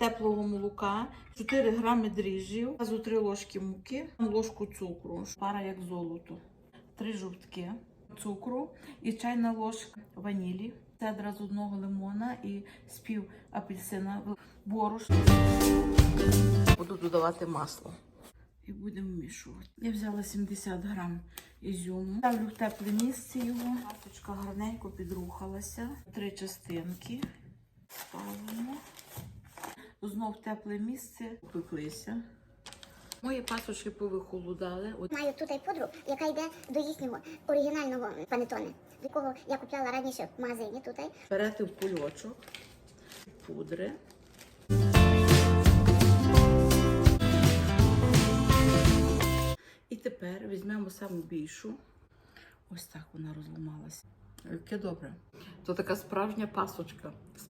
теплого молока, 4 грами дріжджів, зразу 3 ложки муки, ложку цукру, пара як золото, 3 жовтки цукру і чайна ложка ванілі, цедра з одного лимона і спів апельсина, борошно. Буду додавати масло. І будемо вмішувати. Я взяла 70 грам ізюму. Ставлю в тепле місце його. Пасочка гарненько підрухалася. Три частинки. Знов тепле місце. Пеклися. Мої пасочки повихолодали. Маю тут і пудру, яка йде до їхнього оригінального панетоне, якого я купляла раніше в магазині тут. берете в кульочок, пудри. І тепер візьмемо саму більшу. Ось так вона розламалася. Яке добре. То така справжня пасочка.